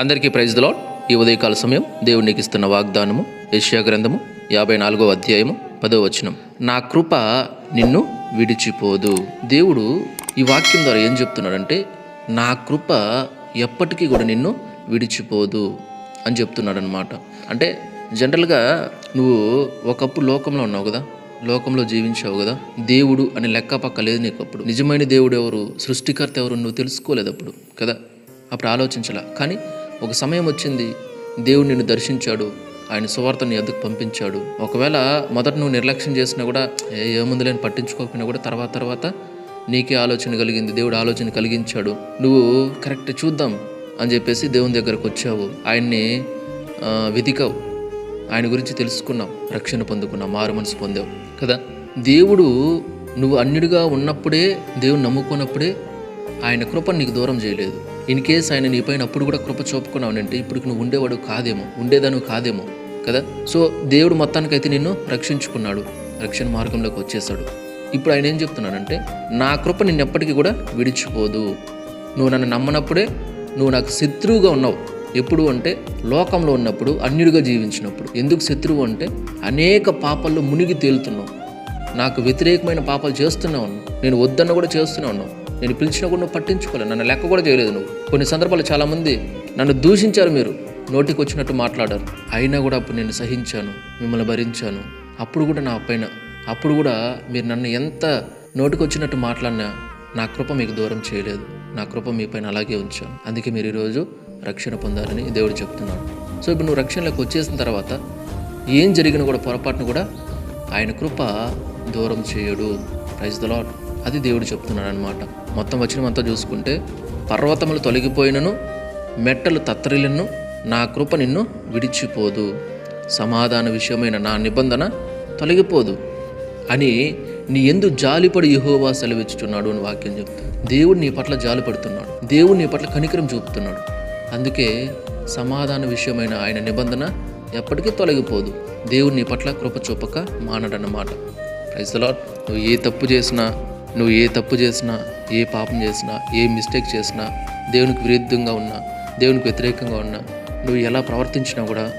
అందరికీ ప్రైజ్ దలో ఈ ఉదయకాల సమయం దేవునికి ఇస్తున్న వాగ్దానము యెషయా గ్రంథము యాభై నాలుగో అధ్యాయము పదో వచనం. నా కృప నిన్ను విడిచిపోదు. దేవుడు ఈ వాక్యం ద్వారా ఏం చెప్తున్నాడంటే నా కృప ఎప్పటికీ కూడా నిన్ను విడిచిపోదు అని చెప్తున్నాడనమాట అంటే జనరల్గా నువ్వు ఒకప్పుడు లోకంలో ఉన్నావు కదా లోకంలో జీవించావు కదా దేవుడు అని లెక్క పక్క లేదు నీకు అప్పుడు. నిజమైన దేవుడు ఎవరు సృష్టికర్త ఎవరు నువ్వు తెలుసుకోలేదు అప్పుడు కదా అప్పుడు ఆలోచించలా. కానీ ఒక సమయం వచ్చింది. దేవుడు నిన్ను దర్శించాడు. ఆయన సువార్తని ఎద్దుకు పంపించాడు. ఒకవేళ మొదట నువ్వు నిర్లక్ష్యం చేసినా కూడా ఏ ఏముంది పట్టించుకోకపోయినా కూడా తర్వాత తర్వాత నీకే ఆలోచన కలిగింది. దేవుడు ఆలోచన కలిగించాడు. నువ్వు కరెక్ట్ చూద్దాం అని చెప్పేసి దేవుని దగ్గరకు వచ్చావు. ఆయన్ని ఆ, వెతికావు. ఆయన గురించి తెలుసుకున్నావు. రక్షణ పొందుకున్నావు. మారు మనసు పొందావు. కదా? దేవుడు నువ్వు అన్నిడిగా ఉన్నప్పుడే దేవుని నమ్ముకున్నప్పుడే ఆయన కృప నీకు దూరం చేయలేదు. ఇన్ కేస్ ఆయన నీపైన అప్పుడు కూడా కృప చూపుకున్నావునంటే ఇప్పుడు నువ్వు ఉండేవాడు కాదేమో ఉండేదాను కాదేమో కదా? సో దేవుడు మొత్తానికైతే నిన్ను రక్షించుకున్నాడు రక్షణ మార్గంలోకి వచ్చేసాడు. ఇప్పుడు ఆయన ఏం చెప్తున్నానంటే నా కృప నిన్ను ఎప్పటికీ కూడా విడిచిపోదు. నువ్వు నన్ను నమ్మనప్పుడే నువ్వు నాకు శత్రువుగా ఉన్నావు. ఎప్పుడు అంటే లోకంలో ఉన్నప్పుడు అన్యుడిగా జీవించినప్పుడు. ఎందుకు శత్రువు అంటే అనేక పాపాల్లో మునిగి తేలుతున్నావు. నాకు వ్యతిరేకమైన పాపాలు చేస్తూనే ఉన్నావు. నేను వద్దన్న కూడా చేస్తూనే ఉన్నావు. నేను పిలిచినా కూడా నువ్వు పట్టించుకోలేదు నన్ను లెక్క కూడా చేయలేదు నువ్వు. కొన్ని సందర్భాలు చాలామంది నన్ను దూషించారు మీరు. నోటికి వచ్చినట్టు మాట్లాడారు. అయినా కూడా అప్పుడు నేను సహించాను మిమ్మల్ని భరించాను. అప్పుడు కూడా నా పైన అప్పుడు కూడా మీరు నన్ను ఎంత నోటికి వచ్చినట్టు మాట్లాడినా నా కృప మీకు దూరం చేయలేదు. నా కృప మీ పైన అలాగే ఉంచాను. అందుకే మీరు ఈరోజు రక్షణ పొందాలని దేవుడు చెప్తున్నాడు. సో ఇప్పుడు నువ్వు రక్షణలోకి వచ్చేసిన తర్వాత ఏం జరిగినా కూడా పొరపాటును కూడా ఆయన కృప దూరం చేయడు. ప్రైజ్ ద లాడ్ అది దేవుడు చెప్తున్నాడు అనమాట మొత్తం వచ్చినమంతా అంతా చూసుకుంటే పర్వతములు తొలగిపోయినను మెట్టలు తత్తరిలను నా కృప నిన్ను విడిచిపోదు. సమాధాన విషయమైన నా నిబంధన తొలగిపోదు. అని నీ ఎందు జాలిపడి యహోవా సెలవిచ్చుచున్నాడు అని వాక్యం చెప్తాడు దేవుడు నీ పట్ల జాలి పడుతున్నాడు దేవుడు నీ పట్ల కనికరం చూపుతున్నాడు. అందుకే సమాధాన విషయమైన ఆయన నిబంధన ఎప్పటికీ తొలగిపోదు. దేవుడు నీ పట్ల కృప చూపక మానడన్నమాట. ప్రైజ్ లాడ్ నువ్వు ఏ తప్పు చేసినా నువ్వు ఏ తప్పు చేసినా ఏ పాపం చేసినా ఏ మిస్టేక్ చేసినా దేవునికి విరుద్ధంగా ఉన్నా దేవునికి వ్యతిరేకంగా ఉన్నా నువ్వు ఎలా ప్రవర్తించినా కూడా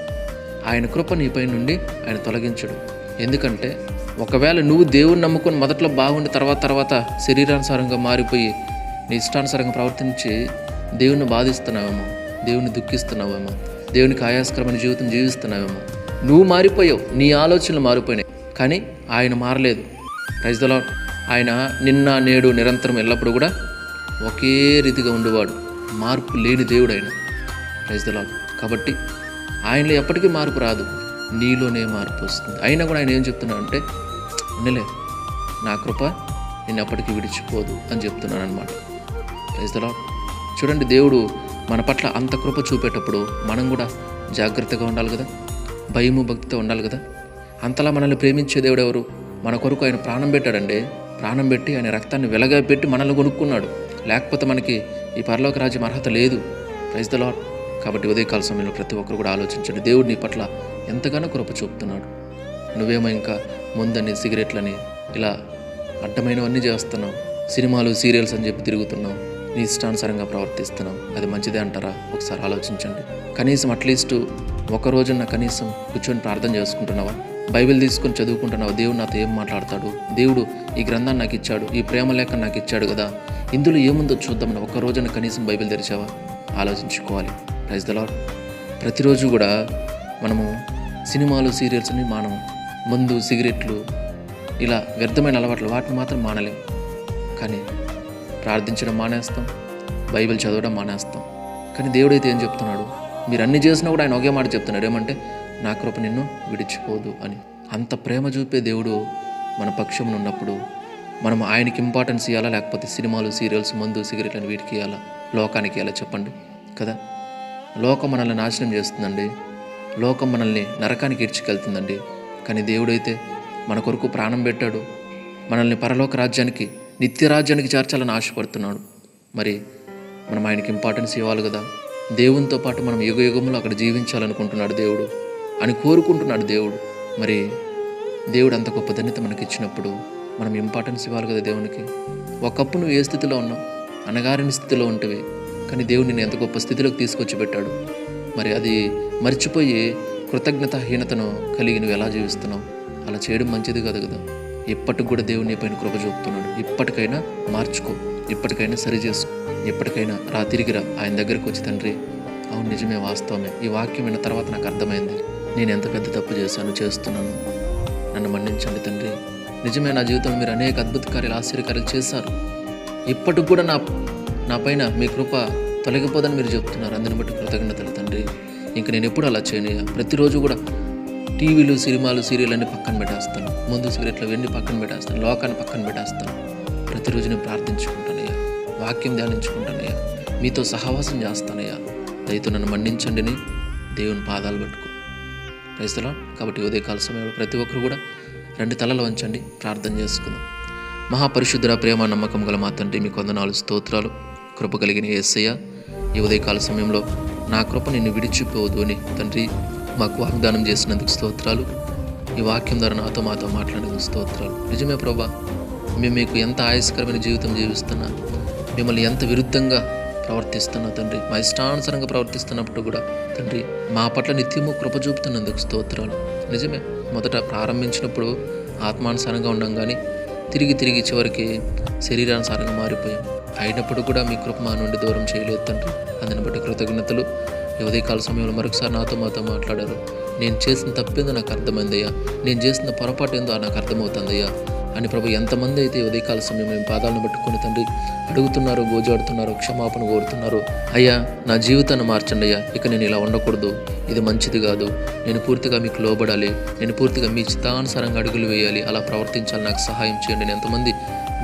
ఆయన కృప నీపై నుండి ఆయన తొలగించడు. ఎందుకంటే ఒకవేళ నువ్వు దేవుని నమ్ముకొని మొదట్లో బాగుండి తర్వాత తర్వాత శరీరానుసారంగా మారిపోయి నీ ఇష్టానుసారంగా ప్రవర్తించి దేవుని బాధిస్తున్నావేమో దేవుని దుఃఖిస్తున్నావేమో దేవునికి ఆయాస్కరమైన జీవితం జీవిస్తున్నావేమో నువ్వు మారిపోయావు నీ ఆలోచనలు మారిపోయినాయి కానీ ఆయన మారలేదు. రైతులో ఆయన నిన్న నేడు నిరంతరం ఎల్లప్పుడూ కూడా ఒకే రీతిగా ఉండేవాడు. మార్పు లేని దేవుడు ఆయన. రైతులాడు కాబట్టి ఆయనలో ఎప్పటికీ మార్పు రాదు. నీలోనే మార్పు వస్తుంది. అయినా కూడా ఆయన ఏం చెప్తున్నాడు అంటే ఉండలే నా కృప నేను ఎప్పటికీ విడిచిపోదు అని చెప్తున్నాను అనమాట రైతులాడు చూడండి దేవుడు మన పట్ల అంత కృప చూపేటప్పుడు మనం కూడా జాగ్రత్తగా ఉండాలి కదా? భయము భక్తితో ఉండాలి కదా? అంతలా మనల్ని ప్రేమించే దేవుడు ఎవరు? మన కొరకు ఆయన ప్రాణం పెట్టాడండి ప్రాణం పెట్టి ఆయన రక్తాన్ని వెలగా పెట్టి మనల్ని కొనుక్కున్నాడు. లేకపోతే మనకి ఈ పరలోక రాజ్యం అర్హత లేదు. ప్రైజ్ ద లాడ్ కాబట్టి ఉదయకాల సమయంలో ప్రతి ఒక్కరు కూడా ఆలోచించండి. దేవుడు నీ పట్ల ఎంతగానో కృప చూపుతున్నాడు. నువ్వేమో ఇంకా ముందని సిగరెట్లని ఇలా అడ్డమైనవన్నీ చేస్తున్నావు. సినిమాలు సీరియల్స్ అని చెప్పి తిరుగుతున్నావు. నీ ఇష్టానుసారంగా ప్రవర్తిస్తున్నావు. అది మంచిదే అంటారా? ఒకసారి ఆలోచించండి. కనీసం అట్లీస్ట్ ఒక రోజున కనీసం కూర్చొని ప్రార్థన చేసుకుంటున్నావా? బైబిల్ తీసుకొని చదువుకుంటున్నావు దేవుడు నాతో ఏం మాట్లాడతాడు? దేవుడు ఈ గ్రంథాన్ని నాకు ఇచ్చాడు ఈ ప్రేమ లేఖ నాకు ఇచ్చాడు కదా. ఇందులో ఏముందో చూద్దామని ఒక్క రోజున కనీసం బైబిల్ తెరిచావా? ఆలోచించుకోవాలి. ప్రైజ్ ద లాడ్ ప్రతిరోజు కూడా మనము సినిమాలు సీరియల్స్ని మానము. మందు సిగరెట్లు ఇలా వ్యర్థమైన అలవాట్లు వాటిని మాత్రం మానలేం. కానీ ప్రార్థించడం మానేస్తాం బైబిల్ చదవడం మానేస్తాం. కానీ దేవుడైతే ఏం చెప్తున్నాడు? మీరు అన్ని చేసినా కూడా ఆయన ఒకే మాట చెప్తున్నాడు. ఏమంటే నా కృప నిన్ను విడిచిపోదు అని. అంత ప్రేమ చూపే దేవుడు మన పక్షంలో ఉన్నప్పుడు మనం ఆయనకి ఇంపార్టెన్స్ ఇవ్వాలా లేకపోతే సినిమాలు సీరియల్స్ మందు సిగరెట్లను వీటికి ఇవ్వాలా లోకానికి ఇవ్వాలా చెప్పండి. కదా? లోకం మనల్ని నాశనం చేస్తుందండి. లోకం మనల్ని నరకానికి ఇడ్చుకెళ్తుందండి కానీ దేవుడైతే మన కొరకు ప్రాణం పెట్టాడు. మనల్ని పరలోక రాజ్యానికి నిత్య రాజ్యానికి చేర్చాలని ఆశపడుతున్నాడు. మరి మనం ఆయనకి ఇంపార్టెన్స్ ఇవ్వాలి కదా? దేవునితో పాటు మనం యుగ యుగములు అక్కడ జీవించాలనుకుంటున్నాడు దేవుడు. అని కోరుకుంటున్నాడు దేవుడు. మరి దేవుడు అంత గొప్ప ధన్యత మనకి ఇచ్చినప్పుడు మనం ఇంపార్టెన్స్ ఇవ్వాలి కదా దేవునికి. ఒకప్పుడు నువ్వు ఏ స్థితిలో ఉన్నావు? అనగారిన స్థితిలో ఉంటివి కానీ దేవుడు నేను ఎంత గొప్ప స్థితిలోకి తీసుకొచ్చి పెట్టాడు మరి అది మర్చిపోయి కృతజ్ఞతాహీనతను కలిగి నువ్వు ఎలా జీవిస్తున్నావు? అలా చేయడం మంచిది కాదు కదా. ఇప్పటికి కూడా దేవుని పైన కృప చూపుతున్నాడు. ఇప్పటికైనా మార్చుకో. ఇప్పటికైనా సరి చేసుకో. ఎప్పటికైనా రా తిరిగిరా ఆయన దగ్గరికి వచ్చి తండ్రి అవును నిజమే వాస్తవమే. ఈ వాక్యం విన్న తర్వాత నాకు అర్థమైంది. నేను ఎంత పెద్ద తప్పు చేశాను చేస్తున్నాను. నన్ను మన్నించండి తండ్రి. నిజమే నా జీవితంలో మీరు అనేక అద్భుత కార్యాలు ఆశ్చర్యకార్యాలు చేశారు. ఇప్పటికి కూడా నా నా పైన మీ కృప తొలగిపోదని మీరు చెప్తున్నారు. అందుని బట్టి కృతజ్ఞతలు తండ్రి. ఇంక నేను ఎప్పుడు అలా చేయను. ప్రతిరోజు కూడా టీవీలు సినిమాలు సీరియల్ అన్ని పక్కన పెట్టేస్తాను. ముందు సిగరెట్లు వెండి పక్కన పెట్టేస్తాను. లోకాన్ని పక్కన పెట్టేస్తాను. ప్రతిరోజు నేను ప్రార్థించుకుంటానయ్యా వాక్యం ధ్యానించుకుంటానయ్యా మీతో సహవాసం చేస్తానయ్యా దయతో నన్ను మన్నించండిని. దేవుని పాదాలు పట్టుకో. క్రైస్తలా కాబట్టి ఉదయకాల సమయంలో ప్రతి ఒక్కరు కూడా రెండు తలలు వంచండి ప్రార్థన చేసుకుందాం. మహాపరిశుద్ధ ప్రేమ నమ్మకం గల మా తండ్రి మీ కొందనాలు స్తోత్రాలు కృప కలిగిన ఏసయ్య ఈ ఉదయకాల సమయంలో నా కృప నిన్ను విడిచిపోవద్దు అని తండ్రి మాకు వాగ్దానం చేసినందుకు స్తోత్రాలు. ఈ వాక్యం ద్వారా నాతో మాతో మాట్లాడేందుకు స్తోత్రాలు. నిజమే ప్రభా మేము మీకు ఎంత ఆయాసకరమైన జీవితం జీవిస్తున్నా మిమ్మల్ని ఎంత విరుద్ధంగా ప్రవర్తిస్తున్నా తండ్రి. మా ఇష్టానుసరంగా ప్రవర్తిస్తున్నప్పుడు కూడా తండ్రి మా పట్ల నిత్యము కృప చూపుతున్నందుకు స్తోత్రాలు. నిజమే మొదట ప్రారంభించినప్పుడు ఆత్మానుసారంగా ఉండం కానీ తిరిగి తిరిగి చివరికి శరీరానుసారంగా మారిపోయాం. అయినప్పుడు కూడా మీ కృప మా నుండి దూరం చేయలేదు తండ్రి. అందుని బట్టి కృతజ్ఞతలు. ఉదయకాల సమయంలో మరొకసారి నాతో మాతో మాట్లాడారు. నేను చేసిన తప్పేందో నాకు అర్థమైందయ్యా. నేను చేసిన పొరపాటు ఏందో నాకు అర్థమవుతుందయ్యా. అని ప్రభు ఎంతమంది అయితే ఉదయకాల సమయం మేము పాదాలను పట్టుకొని తండ్రి అడుగుతున్నారు గోజాడుతున్నారు క్షమాపణ కోరుతున్నారు అయ్యా నా జీవితాన్ని మార్చండి అయ్యా. ఇక నేను ఇలా ఉండకూడదు. ఇది మంచిది కాదు. నేను పూర్తిగా మీకు లోబడాలి. నేను పూర్తిగా మీ చిత్తానుసారంగా అడుగులు వేయాలి. అలా ప్రవర్తించాలి నాకు సహాయం చేయండి నేను ఎంతమంది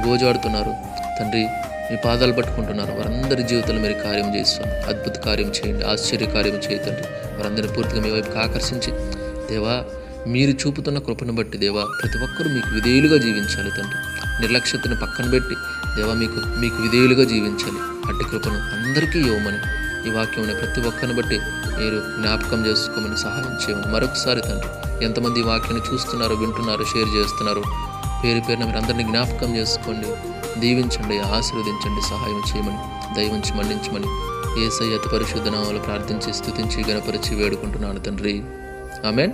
గోజాడుతున్నారు. తండ్రి మీ పాదాలు పట్టుకుంటున్నారు. వారందరి జీవితంలో మీరు కార్యం చేస్తాను అద్భుత కార్యం చేయండి. ఆశ్చర్య కార్యం చేయతండి వారందరిని పూర్తిగా మీ వైపుకి ఆకర్షించి దేవా మీరు చూపుతున్న కృపను బట్టి దేవా ప్రతి ఒక్కరూ మీకు విధేయులుగా జీవించాలి తండ్రి. నిర్లక్ష్యతను పక్కన పెట్టి దేవా మీకు మీకు విధేయులుగా జీవించాలి. అట్టి కృపను అందరికీ ఇవ్వమని ఈ వాక్యం ప్రతి ఒక్కరిని బట్టి మీరు జ్ఞాపకం చేసుకోమని సహాయం చేయమని మరొకసారి తండ్రి ఎంతమంది ఈ వాక్యాన్ని చూస్తున్నారు వింటున్నారు షేర్ చేస్తున్నారు పేరు పేరున మీరు అందరినీ జ్ఞాపకం చేసుకోండి. దీవించండి ఆశీర్వదించండి సహాయం చేయమని దయవంచి మన్నించమని ఏసై అతి పరిశుద్ధనామాలు ప్రార్థించి స్థుతించి గణపరిచి వేడుకుంటున్నాను తండ్రి. ఆమెన్.